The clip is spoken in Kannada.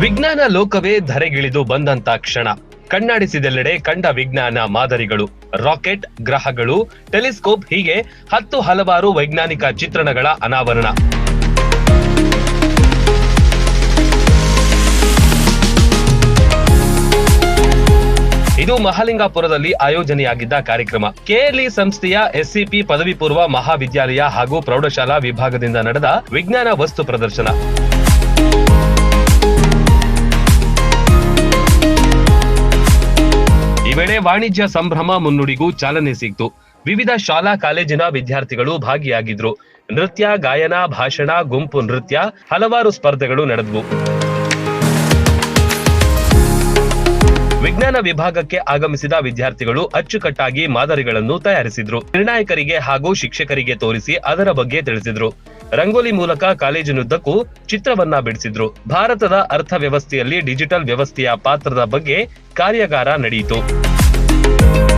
ವಿಜ್ಞಾನ ಲೋಕವೇ ಧರೆಗಿಳಿದು ಬಂದಂತ ಕ್ಷಣ. ಕಣ್ಣಾಡಿಸಿದೆಲ್ಲೆಡೆ ಕಂಡ ವಿಜ್ಞಾನ ಮಾದರಿಗಳು. ರಾಕೆಟ್, ಗ್ರಹಗಳು, ಟೆಲಿಸ್ಕೋಪ್ ಹೀಗೆ ಹತ್ತು ಹಲವಾರು ವೈಜ್ಞಾನಿಕ ಚಿತ್ರಣಗಳ ಅನಾವರಣ. ಇದು ಮಹಾಲಿಂಗಾಪುರದಲ್ಲಿ ಆಯೋಜನೆಯಾಗಿದ್ದ ಕಾರ್ಯಕ್ರಮ. ಕೆಎಲ್ಇ ಸಂಸ್ಥೆಯ ಎಸ್ಸಿಪಿ ಪದವಿ ಪೂರ್ವ ಮಹಾವಿದ್ಯಾಲಯ ಹಾಗೂ ಪ್ರೌಢಶಾಲಾ ವಿಭಾಗದಿಂದ ನಡೆದ ವಿಜ್ಞಾನ ವಸ್ತು ಪ್ರದರ್ಶನ. ವೇಳೆ ವಾಣಿಜ್ಯ ಸಂಭ್ರಮ ಮುನ್ನುಡಿಗೂ ಚಾಲನೆ ಸಿಕ್ತು. ವಿವಿಧ ಶಾಲಾ ಕಾಲೇಜಿನ ವಿದ್ಯಾರ್ಥಿಗಳು ಭಾಗಿಯಾಗಿದ್ರು. ನೃತ್ಯ, ಗಾಯನ, ಭಾಷಣ, ಗುಂಪು ನೃತ್ಯ ಹಲವಾರು ಸ್ಪರ್ಧೆಗಳು ನಡೆದವು. ವಿಜ್ಞಾನ ವಿಭಾಗಕ್ಕೆ ಆಗಮಿಸಿದ ವಿದ್ಯಾರ್ಥಿಗಳು ಅಚ್ಚುಕಟ್ಟಾಗಿ ಮಾದರಿಗಳನ್ನು ತಯಾರಿಸಿದ್ರು. ನಿರ್ಣಾಯಕರಿಗೆ ಹಾಗೂ ಶಿಕ್ಷಕರಿಗೆ ತೋರಿಸಿ ಅದರ ಬಗ್ಗೆ ತಿಳಿಸಿದ್ರು. ರಂಗೋಲಿ ಮೂಲಕ ಕಾಲೇಜಿನುದ್ದಕ್ಕೂ ಚಿತ್ರವನ್ನ ಬಿಡಿಸಿದ್ರು. ಭಾರತದ ಅರ್ಥವ್ಯವಸ್ಥೆಯಲ್ಲಿ ಡಿಜಿಟಲ್ ವ್ಯವಸ್ಥೆಯ ಪಾತ್ರದ ಬಗ್ಗೆ ಕಾರ್ಯಾಗಾರ ನಡೆಯಿತು. Thank you